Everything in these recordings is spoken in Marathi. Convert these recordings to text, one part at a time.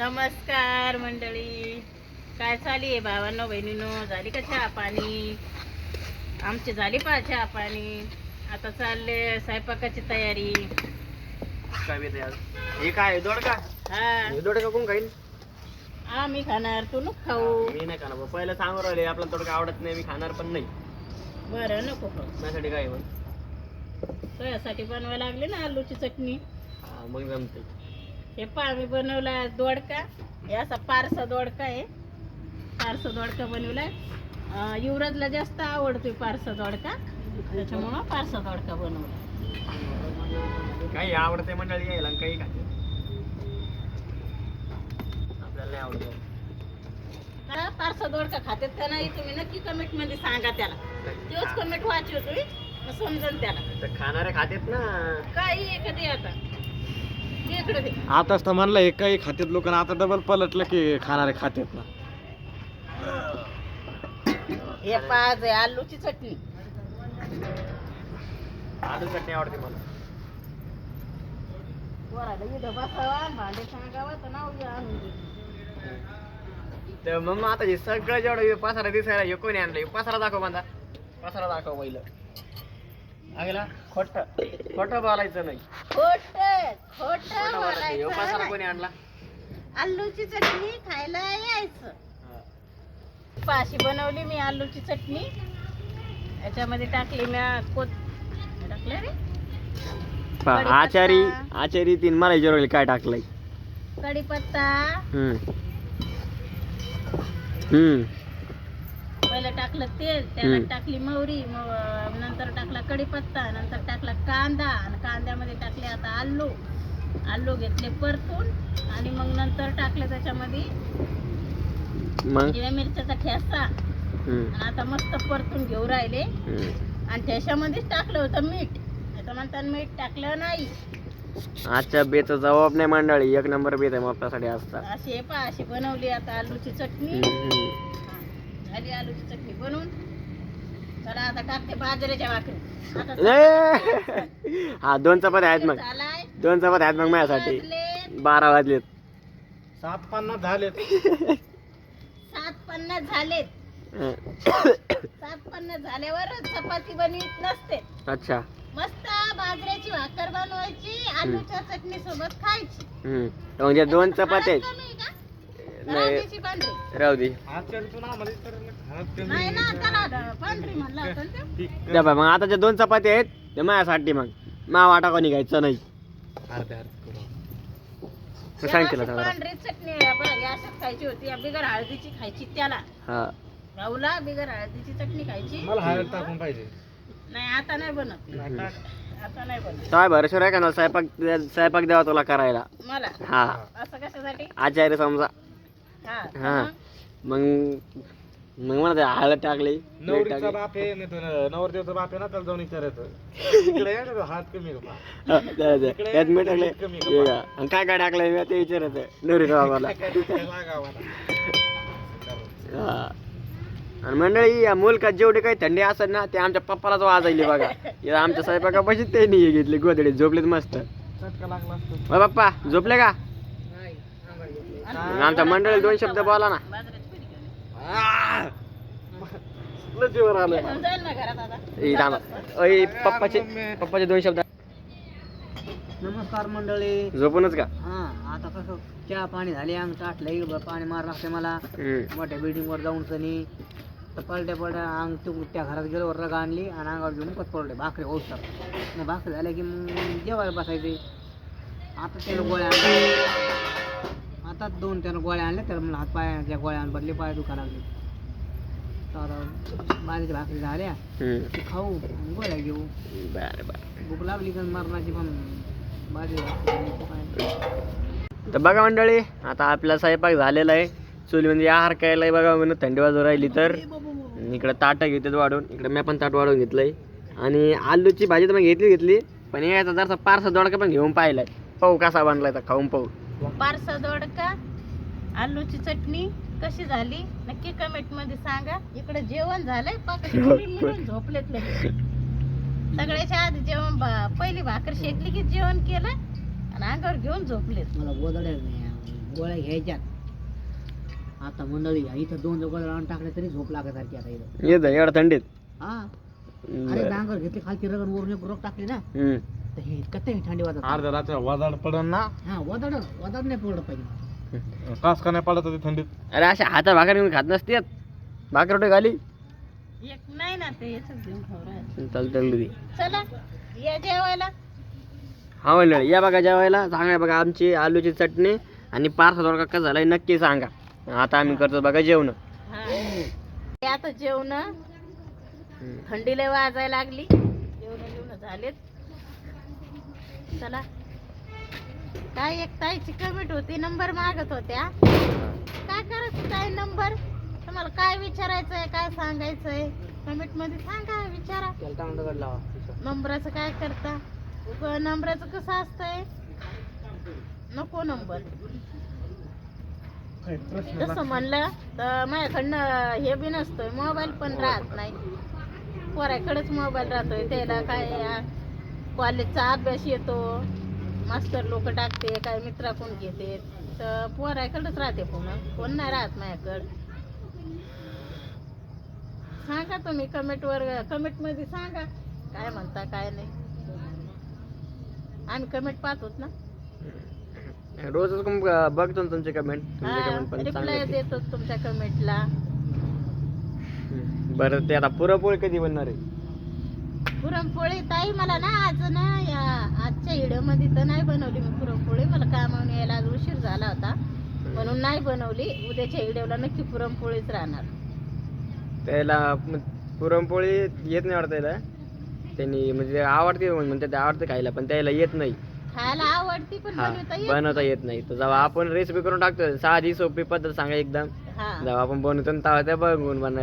नमस्कार मंडळी. काय चाली आहे भावांनो बहिणीनो? झाली का चहा पाणी? आमची झाली पा चहा पाणी. आता चालले स्वयंपाकाची तयारी? हे काय आहे, दोडका? दोडका कोण खाईल आम्ही खाणार तू नको खाऊ. मी नाही खाणार. पहिलं सांगू राहिले आपला दोडका आवडत नाही मी खाणार पण नाही. बरं नको खाऊ. माझ्यासाठी काय मग? सोयासाठी बनवायला लागली ना आलूची चटणी. हा, मग जमते हे पा आम्ही बनवला दोडका. हे असा पारसा दोडका आहे. पारसा दोडका बनवलाय युवराजला जास्त आवडतोय पारसा दोडका. त्याच्यामुळं पारसा दोडका बनवला. काही आवडते मंडळी यायला काही खाते. आपल्याला नाही आवडत. पारसा दोडका खात्यात का नाही. तुम्ही नक्की कमेंटमध्ये सांगा त्याला. तोच कमेंट वाचव तुम्ही मग समजेल त्याला. खाणारे खातेत ना. काही एखादी आता. आताच तर म्हणलं हे काही खात्यात लोक आता डबल पलटलं की खाणारे खात्यात ना. हे पाज आहे आलूची चटणी. आलू चटणी आवडते मला. वराला इथं बसावा भांडे सांगावा तर नाव घ्या आणून दे. तर मग आता हे सगळं जेवढं हे पसारा दिसायला हे कोणी आणलं? हे पसारा दाखव माझा पसारा दाखव पहिलं. आगला खोट. खोटं बोलायचं नाही. खोट खोट खोटं बोलायचं पसारा बोलायचं कोणी आणला? आलूची चटणी खायला यायचं. पाशी बनवली मी आलूची चटणी. याच्यामध्ये टाकली मी कोत टाकलं रे? कढीपत्ता. आचारी आचारी तीन मला विचारले काय टाकलंय. कढीपत्ता. हम्म. हम्म. पहिलं टाकलं तेल त्याला. टाकली मोहरी नंतर टाकला कढीपत्ता नंतर टाकला कांदा आणि कांद्यामध्ये टाकले आता आलू. आलू घेतले परतून आणि मग नंतर टाकले त्याच्यामध्ये हिरव्या मिरच्याचा ठेसा आता मस्त परतून घेऊ राहिले. आणि ठेशामध्येच टाकलं होतं मीठ. आता म्हणतात मीठ टाकलं नाही. आजच्या बेचा जबाब नाही मंडळी. एक नंबर बेत आहे आपल्यासाठी असता अशी पहा अशी बनवली आता आलूची चटणी. झाली आलूची चटणी बनवून. चला आता टाकते बाजरीच्या भाकरी आता ए! हा दोन चपात्या आहेत मग. दोन चपात्या आहेत मग माझ्यासाठी. वाजले बारा वाजलेत. सात पन्नास झाले सात पन्नास झालेत. हं. सात पन्नास झाल्यावर चपाती बनवीत नसते. अच्छा. मस्त बाजऱ्याची भाकर बनवायची आलूच्या चटणी सोबत खायची. तर म्हणजे दोन चपात्या हळद आहेत. कमी आहे का? नाही. राहू दे. नाही ना त्याला पांढरी म्हणला होता ना ते. द्या बाय, मग आता ज्या दोन चपात्या आहेत ते माझ्यासाठी मग. मा वाटा कोणी घ्यायचं नाही. मग सांग जरा. पांढरी चटणी खायची होती या बिगर हळदीची खायची त्याला. हा. राहुला बिगर हळदीची चटणी खायची. मला हळद टाकून पाहिजे. नाही आता नाही बनत. आता नाही बनत. काय भरोसा आहे का ना स्वयंपाक स्वयंपाक द्यावा तुला करायला. मला? हा. असं कशासाठी? आचार्य समजा. हा हा मग मग मला हळद टाकली नवरीचा. बाप आहे नाही तर नवरदेवचा बाप आहे ना त्याला जाऊन विचारायचं इकडे ये ना, हात कमी आहे का? हा. त्यात मीठ टाकले हे का? आणि काय काय टाकलंय मी ते विचारत नवरीच्या बाबाला. हा. आणि मंडळी या मुलकात जेवढी काही थंडी असेल ना ते आमच्या पप्पालाच वाजायली बघा इथं आमच्या स्वयंपाकापाशी ते नाही हे घेतली गोदडीत झोपलेत मस्त चटका लागला असतो. ओ पप्पा झोपले का मग आमच्या मंडळी दोन शब्द बोला ना. आह! लय जीवावर आलं घेऊन जाईल ना घरात आता. ए, थांबा. ओय, पप्पाचे पप्पाचे दोन शब्द. नमस्कार मंडळी. झोपूनच का? हा आता कसं चहा पाणी झाले आमचं आटलं इकडं पाणी मार लागते मला. हम्म. मोठ्या बिल्डिंग वर जाऊन सनी. तर पलट्या पलट्या अंग तू त्या घरात गेलो रग आणली आणि अंगावर घेऊन मुकत पडले भाकरी ओसतात मग भाकरी झाल्या की मग जेवायला बसायचे. आता त्यानं गोळ्या आणल्या. आता दोन त्यानं गोळ्या आणल्या तर मला हात पाय त्या गोळ्या बदले पाय दुखा लागले तर बाजरीच्या भाकरी झाल्या. की खाऊ आणि गोळ्या घेऊ. बरं बरं. भूक लागली तर मरणाची पण बाजरी भाकरी तर काय तर बघा मंडळी आता आपला स्वयंपाक झालेला आहे. चुलीमध्ये आहार खायला आहे बघा म्हणून थंडी वाजू राहिली तर. इकडं ताटं घेतात वाढून. इकडं मी पण ताट वाढून घेतलंय. आणि आलूची भाजी तर मग घेतली घेतली. पण याचा जरसा पारसा दोडका पण घेऊन पाहिलाय. पाहू कसा बनलाय तर खाऊन पाहू. पारसा दोडका आलूची चटणी कशी झाली? नक्की कमेंटमध्ये सांगा. इकडे जेवण झालंय झोपलेत. सगळ्याच्या आधी जेवण पहिली भाकर शेकली की जेवण केलं आणि अंगावर घेऊन झोपलेत. मला गोदड्या नाही गोळ्या घ्यायच्यात. आता मंडळी इथं दोन गोळ्या लावून टाकल्या तरी झोप लागत आता इथं. येत एवढ्या थंडीत. हा? अरे. डांगर घेतली खालची रगड वरून एक रोग टाकली ना. तर हे कत्ते थंडी वाजत अर्ध्या रात्री वजाड पडन ना? हा वदाड वदाड नाही पडलं पाहिजे कास का नाही पडत होती थंडीत? अरे अशा हाता भाकर घेऊन खात नसते भाकर रोटी खाली? एक नाही ना ते याच्यात देऊन खाऊ राहिले. चालतं कधी चला या जेवायला. हा म्हणलं या बघा जेवायला. सांगा बघा आमची आलूची चटणी आणि पार्सा दोडका कसा झालाय नक्की सांगा. आता आम्ही करतो बघा जेवण. हा. हे आता जेवण. थंडी लय वाजायला लागली. जेवण जेवण झालेत. चला. काय एक ताईची कमेंट होती नंबर मागत होत्या. काय करत काय नंबर तुम्हाला काय विचारायचंय काय सांगायचंय? कमेंटमध्ये सांगा विचारा. नंबराचं काय करता? नंबराचं कसं असतंय? नको नंबर. तसं म्हणलं तर माझ्याकडनं हे बी नसतोय मोबाईल पण राहत नाही. पोराकडंच मोबाईल राहतोय त्याला काय कॉलेजचा अभ्यास येतो. मास्टर लोक टाकते काय मित्राकडून घेते. तर पोराकडंच राहते पुन्हा फोन नाही राहत माझ्याकडं. सांगा तुम्ही कमेंट वर कमेंटमध्ये सांगा. काय म्हणता काय नाही. आम्ही कमेंट पाहतोच ना. रोजच कोण बघतो ना तुमचे कमेंट रिप्लाय देतो तुमच्या कमेंटला. बरं ते आता पुरणपोळी कधी बनणार आहे? पुरणपोळी ताई मला ना आज ना या आजच्या व्हिडिओमध्ये तर नाही बनवली मी पुरणपोळी. मला कामावून यायला आज उशीर झाला होता. म्हणून नाही बनवली. उद्याच्या व्हिडिओला नक्की पुरणपोळीच राहणार. त्याला पुरणपोळी येत नाही वाटतं त्याला. त्यांनी म्हणजे ते आवडते म्हणते ते आवडते खायला पण त्याला येत नाही. खायला आवडती पण बनवता येत बनवता येत नाही. तर जेव्हा आपण रेसिपी करून टाकतो साधी सोपी पद्धत सांगा एकदम. जेव्हा आपण बनवतो ना तेव्हा त्या बघून बन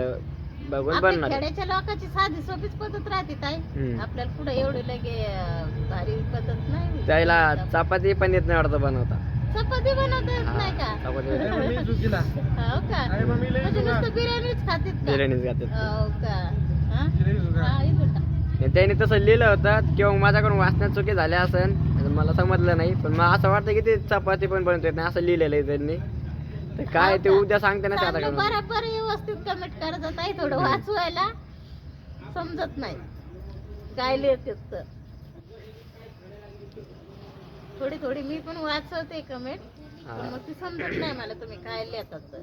बघून आपल्या बनणार खेड्याच्या लोकांची साधी सोपीच पद्धत राहते ताई हम्म. आपल्याला पुढे एवढी लगे अं, भारी पद्धत नाही त्याला चपाती पण येत नाही वाटतं बनवता चपाती बनवता येत हा, नाही का चपाती येत नाही. मी चुकीला हो का अरे मम्मी लई म्हणजे. नुसतं बिर्याणीच खातात का बिर्याणीच घालतात हो का हा? लई जुगाड. हा, इथून टाक. आणि त्यांनी तसं लिहिलं होतं किंवा माझ्याकडून वाचण्यात चुकी झाल्या असेल आता मला समजलं नाही पण मला असं वाटतं की ते चपाती पण बनवता येत नाही असं लिहिलेलं आहे त्यांनी तर काय ते उद्या सांगते ना आता चांगलं करून. बरोबर व्यवस्थित कमेंट करत आहे थोडं वाचवायला समजत नाही. काय लिहितात तर. थोडी थोडी मी पण वाचवते कमेंट पण हा. मग ती समजत नाही मला तुम्ही काय लिहितात तर.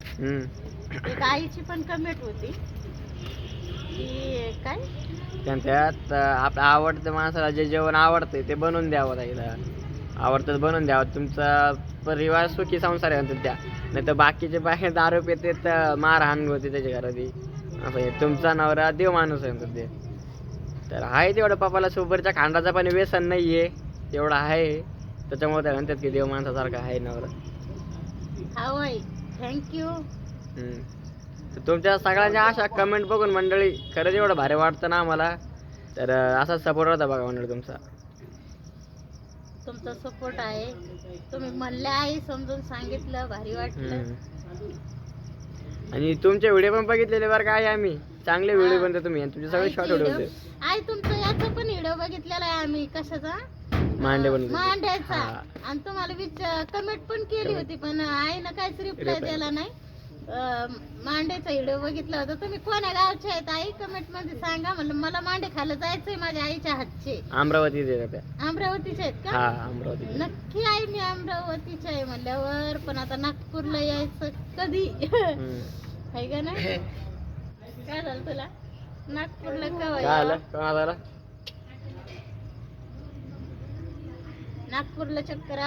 हम्म. एक आईची पण कमेंट होती. की काय? त्यांच्यात आपलं आवडतं माणसाला जे जेवण आवडतं ते बनवून द्यावं त्याला आवडतं तर बनवून द्यावं. तुमचा परिवार सुखी संसार आहे म्हणतात त्या. नाही तर बाकीचे बाहेर दारू पिते तर मारहाण होते त्याच्या घरात असं. तुमचा नवरा देव माणूस आहे म्हणतात ते. तर आहे तेवढं पप्पाला सुपरच्या खांडाचा पण व्यसन नाही आहे तेवढं आहे. त्याच्यामुळे ते म्हणतात की देव माणसासारखा आहे नवरा. थँक्यू तुमच्या सगळ्यांच्या अशा कमेंट बघून मंडळी खरंच एवढं भारी वाटतं ना आम्हाला. तर अं, असाच सपोर्ट होता बघा मंडळी तुमचा. तुमचा सपोर्ट आहे. तुम्ही म्हणले आहे समजून सांगितलं भारी वाटलं. आणि तुमचे व्हिडिओ पण बघितलेले बरं काय आम्ही. चांगले व्हिडिओ हा. बनतो तुम्ही. आणि तुमचे सगळे शॉर्ट व्हिडिओ होते आई तुमचं याचा पण व्हिडिओ बघितलेला आहे आम्ही. कशाचा? मांडे बनवतो मांड्याचा. हा. आणि तुम्हाला विचार कमेंट पण केली. होती पण आईनं काहीच रिप्लाय Reply. दिला नाही. अं, मांड्याचा व्हिडिओ बघितला होता. तुम्ही कोण्या गावचे आहेत? आई कमेंटमध्ये सांगा म्हणलं मला मांडे खायला जायचंय माझ्या आईच्या हातचे. अमरावती अमरावतीचे आहेत हा का अमरावती. नक्की आई मी अमरावतीचे आहे म्हणल्यावर पण आता नागपूरला यायचं कधी. आहे का ना काय झालं तुला? नागपूरला नागपूरला चक्कर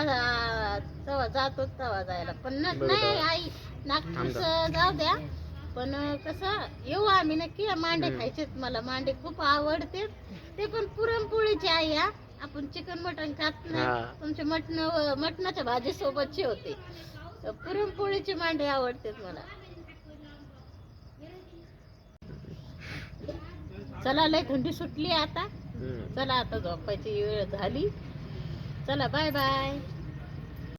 तेव्हा जातो तेव्हा जायला. पण नाही. आई नागपूरचं जाऊ द्या. पण कसं येऊ आम्ही नक्की. मांडे. खायचेत मला. मांडे खूप आवडते. ते पण पुरणपोळीचे आई हा. आपण चिकन मटन खात. नाही. तुमचे मटण मटणाच्या भाजी सोबतचे होते पुरणपोळीचे मांडे आवडतात मला. चला लय थंडी सुटली आता. चला आता झोपायची वेळ झाली. चला बाय बाय